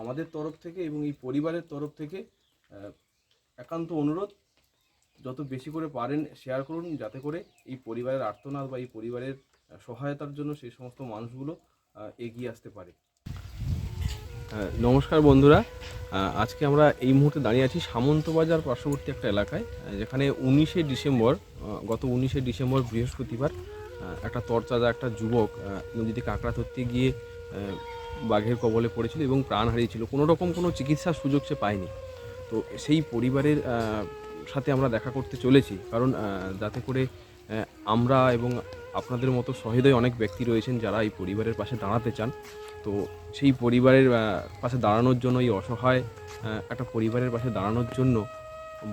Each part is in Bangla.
আমাদের তরফ থেকে এবং এই পরিবারের তরফ থেকে একান্ত অনুরোধ, যত বেশি করে পারেন শেয়ার করুন যাতে করে এই পরিবারের আর্তনাদ বা এই পরিবারের সহায়তার জন্য সেই সমস্ত মানুষগুলো এগিয়ে আসতে পারে। নমস্কার বন্ধুরা। আজকে আমরা এই মুহূর্তে দাঁড়িয়ে আছি সামন্তবাজার পার্শ্ববর্তী একটা এলাকায় যেখানে উনিশে ডিসেম্বর গত উনিশে ডিসেম্বর বৃহস্পতিবার একটা তরচাদা একটা যুবক নদীতে কাঁকড়া ধরতে গিয়ে বাঘের কবলে পড়েছিল এবং প্রাণ হারিয়েছিল। কোনো রকম কোনো চিকিৎসার সুযোগ সে পায়নি। তো সেই পরিবারের সাথে আমরা দেখা করতে চলেছি। কারণ যাতে করে আমরা এবং আপনাদের মতো সহৃদয় অনেক ব্যক্তি রয়েছেন যারা এই পরিবারের পাশে দাঁড়াতে চান। তো সেই পরিবারের পাশে দাঁড়ানোর জন্য এই অসহায় একটা পরিবারের পাশে দাঁড়ানোর জন্য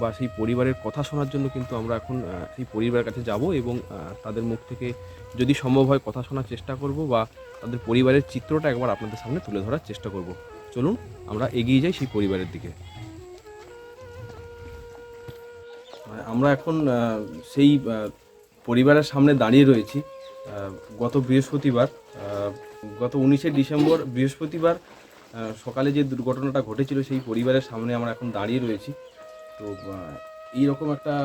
বা সেই পরিবারের কথা শোনার জন্য কিন্তু আমরা এখন সেই পরিবারের কাছে যাব এবং তাদের মুখ থেকে যদি সম্ভব হয় কথা শোনার চেষ্টা করব বা তাদের পরিবারের চিত্রটা একবার আপনাদের সামনে তুলে ধরার চেষ্টা করব। চলুন, আমরা এগিয়ে যাই সেই পরিবারের দিকে। আমরা এখন সেই পরিবারের সামনে দাঁড়িয়ে রয়েছি। গত বৃহস্পতিবার গত উনিশে ডিসেম্বর বৃহস্পতিবার সকালে যে দুর্ঘটনাটা ঘটেছিল সেই পরিবারের সামনে আমরা এখন দাঁড়িয়ে রয়েছি। তো এইরকম একটা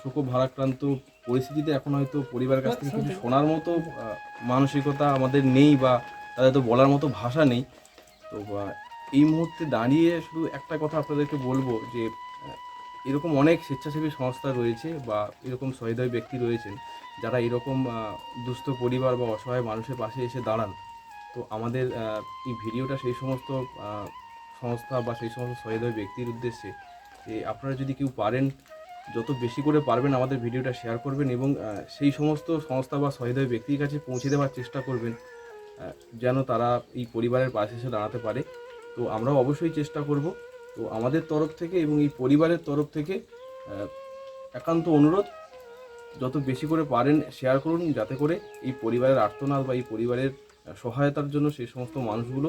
শোক ভারাক্রান্ত পরিস্থিতিতে এখন হয়তো পরিবারের কাছ থেকে কিছু শোনার মতো মানসিকতা আমাদের নেই বা তাদের তো বলার মতো ভাষা নেই। তো এই মুহূর্তে দাঁড়িয়ে শুধু একটা কথা আপনাদেরকে বলব যে এরকম অনেক স্বেচ্ছাসেবী সংস্থা রয়েছে বা এরকম সহৃদয় ব্যক্তি রয়েছেন যারা এরকম দুস্থ পরিবার বা অসহায় মানুষের পাশে এসে দাঁড়ান। তো আমাদের এই ভিডিওটা সেই সমস্ত সংস্থা বা সেই সমস্ত সহৃদয় ব্যক্তির উদ্দেশ্যে আপনারা যদি কেউ পারেন, যত বেশি করে পারবেন আমাদের ভিডিওটা শেয়ার করবেন এবং সেই সমস্ত সংস্থা বা সহৃদয় ব্যক্তির কাছে পৌঁছে দেওয়ার চেষ্টা করবেন যেন তারা এই পরিবারের পাশে এসে দাঁড়াতে পারে। তো আমরাও অবশ্যই চেষ্টা করব। তো আমাদের তরফ থেকে এবং এই পরিবারের তরফ থেকে একান্ত অনুরোধ, যত বেশি করে পারেন শেয়ার করুন যাতে করে এই পরিবারের আর্তনাদ বা এই পরিবারের সহায়তার জন্য সেই সমস্ত মানুষগুলো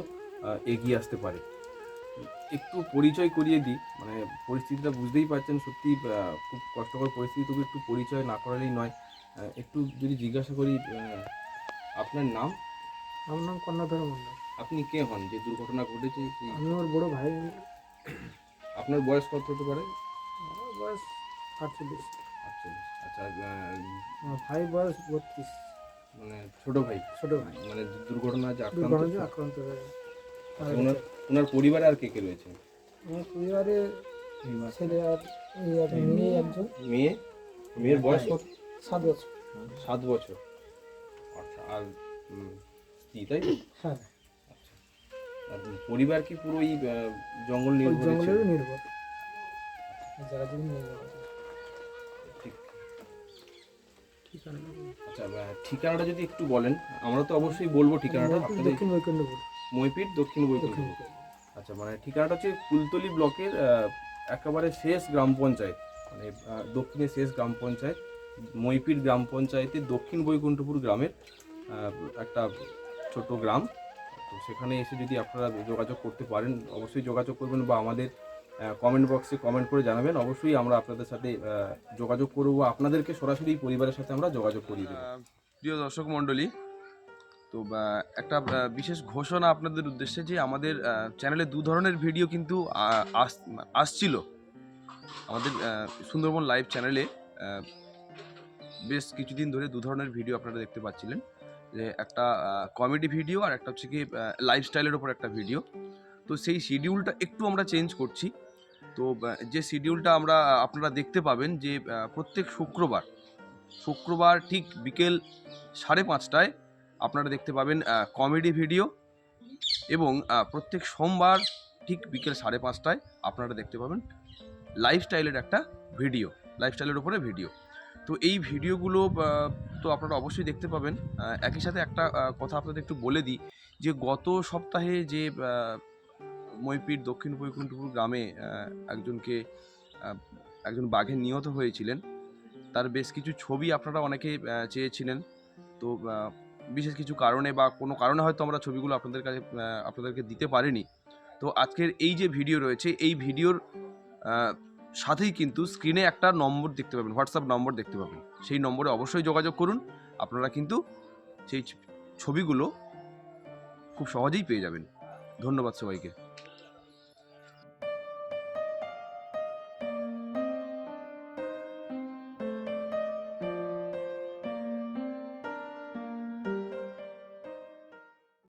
এগিয়ে আসতে পারে। একটু পরিচয় করিয়ে দিই। মানে পরিস্থিতিটা বুঝতেই পারছেন সত্যি খুব কষ্টকর পরিস্থিতি তবু একটু পরিচয় না করালেই নয়। একটু যদি জিজ্ঞাসা করি আপনার নাম? আমার নাম কর্ণাধর মন্ডল আপনি কে হন? যে দুর্ঘটনা ঘটেছে আমি ওর বড় ভাই। আপনার বয়স কত হতে পারে? বয়স আটচল্লিশ। আটচল্লিশ। আচ্ছা ভাই বয়স বত্রিশ। মানে ছোট ভাই। ছোট ভাই। মানে দুর্ঘটনা যে আক্রান্ত আক্রান্ত হয়ে আচ্ছা, ওনার পরিবারে আর কে কে রয়েছে? আমার পরিবারে ছেলে আর এই মেয়ে একজন। মেয়ে? মেয়ের বয়স কত? সাত বছর। সাত বছর। আচ্ছা আর স্ত্রী তাই তো? হ্যাঁ। আচ্ছা। আর পরিবার কি পুরো এই জঙ্গল নির্ভর? জঙ্গলের নির্ভর। এই জায়গা যদি আচ্ছা ঠিকানাটা যদি একটু বলেন আমরা তো অবশ্যই বলব ঠিকানাটা। দক্ষিণ বৈকুণ্ঠপুর। মইপিট দক্ষিণ বৈকুণ্ঠপুর। আচ্ছা মানে ঠিকানাটা হচ্ছে কুলতলি ব্লকের একেবারে শেষ গ্রাম পঞ্চায়েত মানে দক্ষিণের শেষ গ্রাম পঞ্চায়েত মইপিট গ্রাম পঞ্চায়েতের দক্ষিণ বৈকুণ্ঠপুর গ্রামের একটা ছোট গ্রাম। তো সেখানে এসে যদি আপনারা যোগাযোগ করতে পারেন, অবশ্যই যোগাযোগ করবেন বা আমাদের কমেন্ট বক্সে কমেন্ট করে জানাবেন। অবশ্যই আমরা আপনাদের সাথে যোগাযোগ করব আপনাদেরকে সরাসরি পরিবারের সাথে আমরা যোগাযোগ করিয়ে দেবো। প্রিয় দর্শক মণ্ডলী তো একটা বিশেষ ঘোষণা আপনাদের উদ্দেশ্যে যে আমাদের চ্যানেলে দু ধরনের ভিডিও কিন্তু আস- আসছিল। আমাদের সুন্দরবন লাইভ চ্যানেলে বেশ কিছুদিন ধরে দু ধরনের ভিডিও আপনারা দেখতে পাচ্ছিলেন। যে একটা কমেডি ভিডিও আর একটা হচ্ছে কি লাইফস্টাইলের ওপর একটা ভিডিও তো সেই শিডিউলটা একটু আমরা চেঞ্জ করছি। তো যে শিডিউলটা আমরা, আপনারা দেখতে পাবেন যে প্রত্যেক শুক্রবার শুক্রবার ঠিক বিকেল সাড়ে পাঁচটায় আপনারা দেখতে পাবেন কমেডি ভিডিও এবং প্রত্যেক সোমবার ঠিক বিকেল সাড়ে পাঁচটায় আপনারা দেখতে পাবেন লাইফস্টাইলের একটা ভিডিও লাইফস্টাইলের উপরে ভিডিও তো এই ভিডিওগুলো তো আপনারা অবশ্যই দেখতে পাবেন। একই সাথে একটা কথা আপনাদের একটু বলে দিই, যে গত সপ্তাহে যে মইপির দক্ষিণ বৈকুণ্ঠপুর গ্রামে একজনকে একজন বাঘে নিহত হয়েছিলেন। তার বেশ কিছু ছবি আপনারা অনেকে চেয়েছিলেন। তো বিশেষ কিছু কারণে বা কোনো কারণে হয়তো আমরা ছবিগুলো আপনাদের কাছে আপনাদেরকে দিতে পারিনি। তো আজকের এই যে ভিডিও রয়েছে, এই ভিডিওর সাথেই কিন্তু স্ক্রিনে একটা নম্বর দেখতে পাবেন হোয়াটসঅ্যাপ নম্বর দেখতে পাবেন। সেই নম্বরে অবশ্যই যোগাযোগ করুন, আপনারা কিন্তু সেই ছবিগুলো খুব সহজেই পেয়ে যাবেন। ধন্যবাদ সবাইকে।